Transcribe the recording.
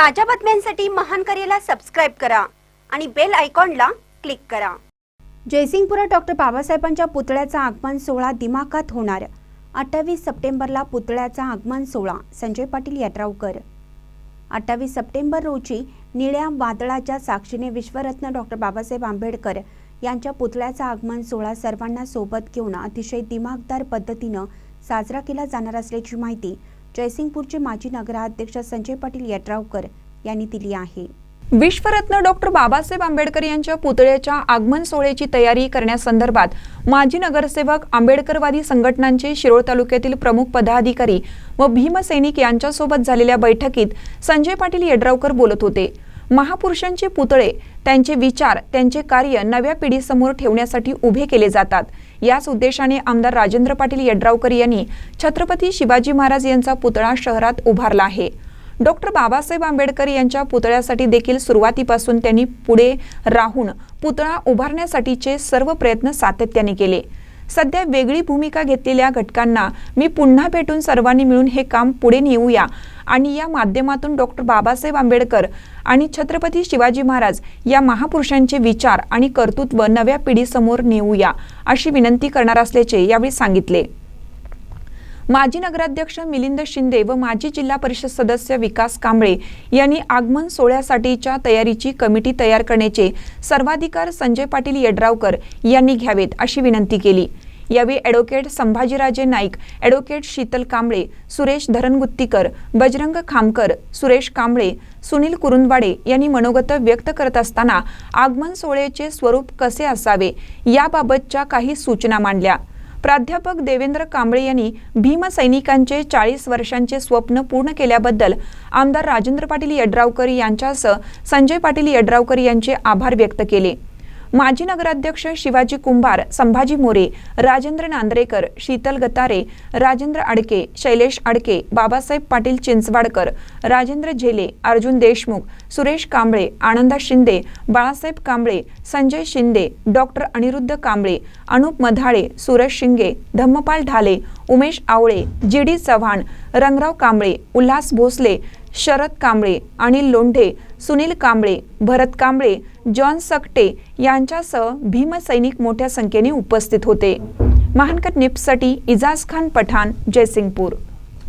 ताज्या बातम्यांसाठी महान करेला सबस्क्राईब करा आणि बेल आयकॉनला क्लिक करा. जयसिंगपुरात डॉक्टर बाबासाहेबांच्या पुतळ्याचा आगमन सोहळा दिमाखात होणार. अठ्ठावीस सप्टेंबरला पुतळ्याचा आगमन सोहळा. संजय पाटील यात्रावकर अठ्ठावीस सप्टेंबर रोजी निळ्या वादळाच्या साक्षीने विश्वरत्न डॉक्टर बाबासाहेब आंबेडकर यांच्या पुतळ्याचा आगमन सोहळा सर्वांना सोबत घेऊन अतिशय दिमागदार पद्धतीनं साजरा केला जाणार असल्याची माहिती जयसिंगपूरचे माजी नगराध्यक्ष संजय पाटील यड्रावकर यांनी दिली आहे. विश्वरत्न डॉक्टर बाबासाहेब आंबेडकर यांच्या पुतळ्याच्या आगमन सोहळ्याची तयारी करण्यासंदर्भात माजी नगरसेवक आंबेडकरवादी संघटनांचे शिरोळ तालुक्यातील प्रमुख पदाधिकारी व भीमसैनिक यांच्यासोबत झालेल्या बैठकीत संजय पाटील यड्रावकर बोलत होते. महापुरुषांचे पुतळे त्यांचे विचार त्यांचे कार्य नव्या पिढीसमोर ठेवण्यासाठी उभे केले जातात. याच उद्देशाने आमदार राजेंद्र पाटील यड्रावकर यांनी छत्रपती शिवाजी महाराज यांचा पुतळा शहरात उभारला आहे. डॉक्टर बाबासाहेब आंबेडकर यांच्या पुतळ्यासाठी देखील सुरुवातीपासून त्यांनी पुढे राहून पुतळा उभारण्यासाठीचे सर्व प्रयत्न सातत्याने केले. सध्या वेगळी भूमिका घेतलेल्या घटकांना मी पुन्हा भेटून सर्वांनी मिळून हे काम पुढे नेऊया. आणि या माध्यमातून डॉक्टर बाबासाहेब आंबेडकर आणि छत्रपती शिवाजी महाराज या महापुरुषांचे विचार आणि कर्तृत्व नव्या पिढीसमोर नेऊया अशी विनंती करणार असल्याचे यावेळी सांगितले. माजी नगराध्यक्ष मिलिंद शिंदे व माजी जिल्हा परिषद सदस्य विकास कांबळे यांनी आगमन सोहळ्यासाठीच्या तयारीची कमिटी तयार करण्याचे सर्वाधिकार संजय पाटील यड्रावकर यांनी घ्यावेत अशी विनंती केली. यावेळी ॲडव्होकेट संभाजीराजे नाईक ॲडव्होकेट शीतल कांबळे सुरेश धरणगुत्तीकर बजरंग खामकर सुरेश कांबळे सुनील कुरुंदवाडे यांनी मनोगत व्यक्त करत असताना आगमन सोहळ्याचे स्वरूप कसे असावे याबाबतच्या काही सूचना मांडल्या. प्राध्यापक देवेंद्र कांबळे यांनी भीमसैनिकांचे चाळीस वर्षांचे स्वप्न पूर्ण केल्याबद्दल आमदार राजेंद्र पाटील यड्रावकर यांच्यासह संजय पाटील यड्रावकर यांचे आभार व्यक्त केले. माजी नगराध्यक्ष शिवाजी कुंभार Sambhaji More Rajendra नांद्रेकर Sheetal गतारे Rajendra Adke Shailesh Adke Babasaheb Patil Chinchwadkar Rajendra Zele Arjun Deshmukh Suresh Kamble Ananda Shinde Balasaheb Kamble Sanjay Shinde doctor Aniruddha Kamble Anup Madhale Suresh Shinge Dhammapal Dhale Umesh Awale G D Chavan Rangrao Kamble Ulhas Bhosale Sharad Kamble Anil Londhe Sunil Kamble Bharat Kamble John Sakate यांच्यासह भीमसैनिक मोठ्या संख्येने उपस्थित होते. महानकट निप्ससाठी इजाज खान पठाण जयसिंगपूर.